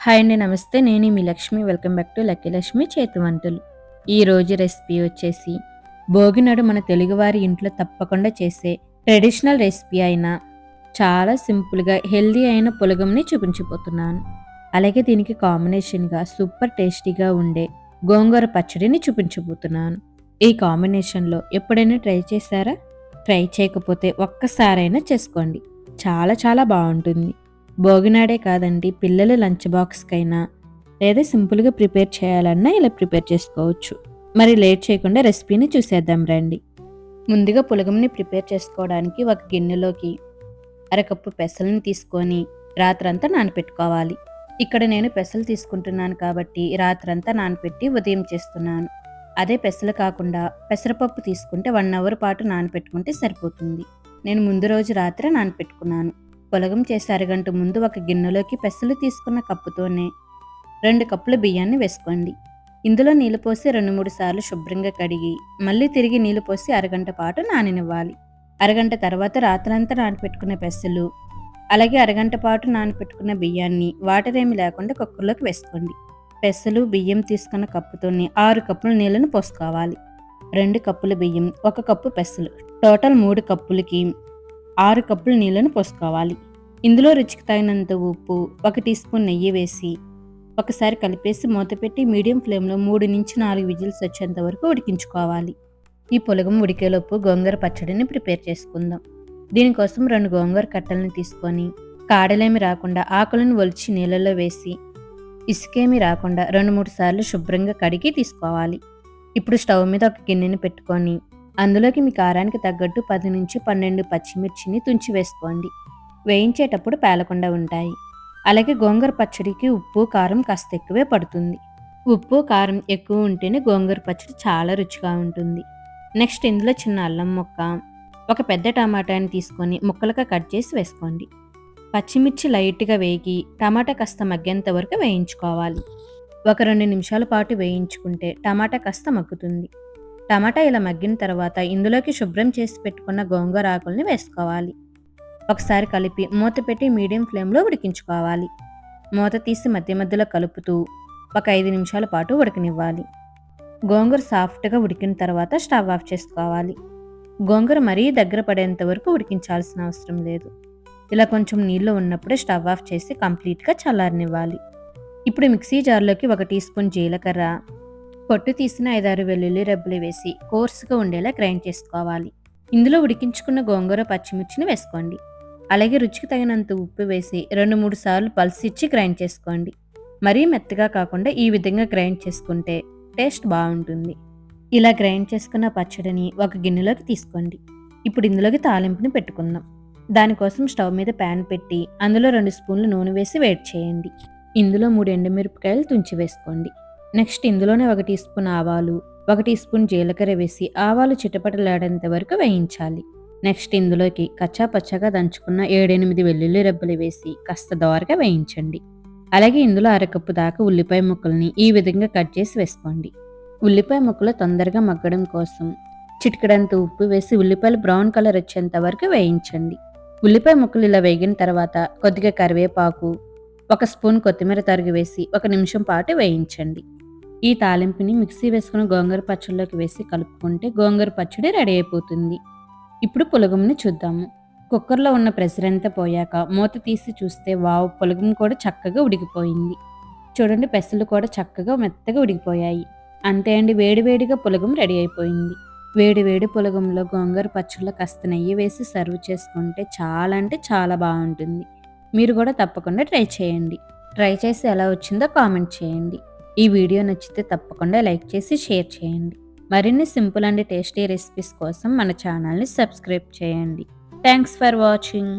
Hi అండి నమస్తే. నేను మీ Lakshmi. Welcome back to lucky Lakshmi చేతి వంటలు ఈరోజు రెసిపీ వచ్చేసి భోగినాడు మన తెలుగువారి ఇంట్లో తప్పకుండా చేసే ట్రెడిషనల్ రెసిపీ అయిన చాలా సింపుల్గా హెల్దీ అయిన పులగంని చూపించిపోతున్నాను అలాగే దీనికి కాంబినేషన్గా సూపర్ టేస్టీగా ఉండే గోంగూర పచ్చడిని చూపించబోతున్నాను. ఈ కాంబినేషన్లో ఎప్పుడైనా ట్రై చేశారా? ట్రై చేయకపోతే ఒక్కసారైనా చేసుకోండి. చాలా చాలా బాగుంటుంది. భోగినాడే కాదండి పిల్లల లంచ్ బాక్స్కైనా లేదా సింపుల్గా ప్రిపేర్ చేయాలన్నా ఇలా ప్రిపేర్ చేసుకోవచ్చు. మరి లేట్ చేయకుండా రెసిపీని చూసేద్దాం రండి. ముందుగా పులగంని ప్రిపేర్ చేసుకోవడానికి ఒక గిన్నెలోకి అరకప్పు పెసలను తీసుకొని రాత్రంతా నానపెట్టుకోవాలి. ఇక్కడ నేను పెసలు తీసుకుంటున్నాను కాబట్టి రాత్రంతా నానపెట్టి ఉదయం చేస్తున్నాను. అదే పెసలు కాకుండా పెసరపప్పు తీసుకుంటే వన్ అవర్ పాటు నానపెట్టుకుంటే సరిపోతుంది. నేను ముందు రోజు రాత్రే నానపెట్టుకున్నాను. పొలగం చేసే అరగంట ముందు ఒక గిన్నెలోకి పెసలు తీసుకున్న కప్పుతోనే రెండు కప్పుల బియ్యాన్ని వేసుకోండి. ఇందులో నీళ్ళు పోసి రెండు మూడు సార్లు శుభ్రంగా కడిగి మళ్ళీ తిరిగి నీళ్ళు పోసి అరగంట పాటు నాననివ్వాలి. అరగంట తర్వాత రాత్రంతా నానపెట్టుకున్న పెసలు అలాగే అరగంట పాటు నానపెట్టుకున్న బియ్యాన్ని వాటర్ ఏమి లేకుండా కుక్కర్లోకి వేసుకోండి. పెసలు బియ్యం తీసుకున్న కప్పుతోనే ఆరు కప్పుల నీళ్ళను పోసుకోవాలి. రెండు కప్పుల బియ్యం ఒక కప్పు పెసలు టోటల్ మూడు కప్పులకి ఆరు కప్పుల నీళ్ళను పోసుకోవాలి. ఇందులో రుచికి తగినంత ఉప్పు ఒక టీ స్పూన్ నెయ్యి వేసి ఒకసారి కలిపేసి మూత పెట్టి మీడియం ఫ్లేమ్లో మూడు నుంచి నాలుగు విజిల్స్ వచ్చేంత వరకు ఉడికించుకోవాలి. ఈ పొలగం ఉడికేలోపు గోంగూర పచ్చడిని ప్రిపేర్ చేసుకుందాం. దీనికోసం రెండు గోంగూర కట్టలను తీసుకొని కాడలేమి రాకుండా ఆకులను ఒలిచి నీళ్ళలో వేసి ఇసుకేమి రాకుండా రెండు మూడు సార్లు శుభ్రంగా కడిగి తీసుకోవాలి. ఇప్పుడు స్టవ్ మీద ఒక గిన్నెని పెట్టుకొని అందులోకి మీ కారానికి తగ్గట్టు పది నుంచి పన్నెండు పచ్చిమిర్చిని తుంచి వేసుకోండి. వేయించేటప్పుడు పేలకుండా ఉంటాయి. అలాగే గోంగూర పచ్చడికి ఉప్పు కారం కాస్త ఎక్కువే పడుతుంది. ఉప్పు కారం ఎక్కువ ఉంటేనే గోంగూర పచ్చడి చాలా రుచిగా ఉంటుంది. నెక్స్ట్ ఇందులో చిన్న అల్లం ముక్క ఒక పెద్ద టమాటాని తీసుకొని ముక్కలుగా కట్ చేసి వేసుకోండి. పచ్చిమిర్చి లైట్గా వేగి టమాటా కాస్త మగ్గేంత వరకు వేయించుకోవాలి. ఒక రెండు నిమిషాల పాటు వేయించుకుంటే టమాటా కాస్త మగ్గుతుంది. టమాటా ఇలా మగ్గిన తర్వాత ఇందులోకి శుభ్రం చేసి పెట్టుకున్న గోంగూర ఆకుల్ని వేసుకోవాలి. ఒకసారి కలిపి మూత పెట్టి మీడియం ఫ్లేమ్లో ఉడికించుకోవాలి. మూత తీసి మధ్య మధ్యలో కలుపుతూ ఒక ఐదు నిమిషాల పాటు ఉడకనివ్వాలి. గోంగూర సాఫ్ట్గా ఉడికిన తర్వాత స్టవ్ ఆఫ్ చేసుకోవాలి. గోంగూర మరీ దగ్గర పడేంత వరకు ఉడికించాల్సిన అవసరం లేదు. ఇలా కొంచెం నీళ్ళు ఉన్నప్పుడే స్టవ్ ఆఫ్ చేసి కంప్లీట్గా చల్లారనివ్వాలి. ఇప్పుడు మిక్సీ జార్లోకి ఒక టీ స్పూన్ జీలకర్ర పొట్టు తీసిన ఐదారు వెల్లుల్లి రబ్బులు వేసి కోర్సుగా ఉండేలా గ్రైండ్ చేసుకోవాలి. ఇందులో ఉడికించుకున్న గోంగూర పచ్చిమిర్చిని వేసుకోండి. అలాగే రుచికి తగినంత ఉప్పు వేసి రెండు మూడు సార్లు పల్స్ ఇచ్చి గ్రైండ్ చేసుకోండి. మరీ మెత్తగా కాకుండా ఈ విధంగా గ్రైండ్ చేసుకుంటే టేస్ట్ బాగుంటుంది. ఇలా గ్రైండ్ చేసుకున్న పచ్చడిని ఒక గిన్నెలోకి తీసుకోండి. ఇప్పుడు ఇందులోకి తాలింపుని పెట్టుకుందాం. దానికోసం స్టవ్ మీద ప్యాన్ పెట్టి అందులో రెండు స్పూన్లు నూనె వేసి వేడి చేయండి. ఇందులో మూడు ఎండుమిరపకాయలు తుంచి వేసుకోండి. నెక్స్ట్ ఇందులోనే ఒక టీ స్పూన్ ఆవాలు ఒక టీ స్పూన్ జీలకర్ర వేసి ఆవాలు చిటపటలాడేంత వరకు వేయించాలి. నెక్స్ట్ ఇందులోకి కచ్చా పచ్చగా దంచుకున్న ఏడెనిమిది వెల్లుల్లి రెబ్బలు వేసి కాస్త దోరగా వేయించండి. అలాగే ఇందులో అరకప్పు దాకా ఉల్లిపాయ ముక్కల్ని ఈ విధంగా కట్ చేసి వేసుకోండి. ఉల్లిపాయ ముక్కలు తొందరగా మగ్గడం కోసం చిటికడంత ఉప్పు వేసి ఉల్లిపాయలు బ్రౌన్ కలర్ వచ్చేంత వరకు వేయించండి. ఉల్లిపాయ ముక్కలు ఇలా వేగిన తర్వాత కొద్దిగా కరివేపాకు ఒక స్పూన్ కొత్తిమీర తరిగి వేసి ఒక నిమిషం పాటు వేయించండి. ఈ తాలింపుని మిక్సీ వేసుకుని గోంగూర పచ్చడిలోకి వేసి కలుపుకుంటే గోంగూర పచ్చడి రెడీ అయిపోతుంది. ఇప్పుడు పులగంని చూద్దాము. కుక్కర్లో ఉన్న ప్రెషర్ అంతా పోయాక మూత తీసి చూస్తే వావ్ పులగం కూడా చక్కగా ఉడికిపోయింది. చూడండి పెసలు కూడా చక్కగా మెత్తగా ఉడికిపోయాయి. అంతే అండి వేడివేడిగా పులగం రెడీ అయిపోయింది. వేడి వేడి పులగంలో గోంగూర పచ్చళ్ళ కాస్త నెయ్యి వేసి సర్వ్ చేసుకుంటే చాలా అంటే చాలా బాగుంటుంది. మీరు కూడా తప్పకుండా ట్రై చేయండి. ట్రై చేసి ఎలా వచ్చిందో కామెంట్ చేయండి. ఈ వీడియో నచ్చితే తప్పకుండా లైక్ చేసి షేర్ చేయండి. మరిన్ని సింపుల్ అండ్ టేస్టీ రెసిపీస్ కోసం మన ఛానల్ని సబ్స్క్రైబ్ చేయండి. Thanks for watching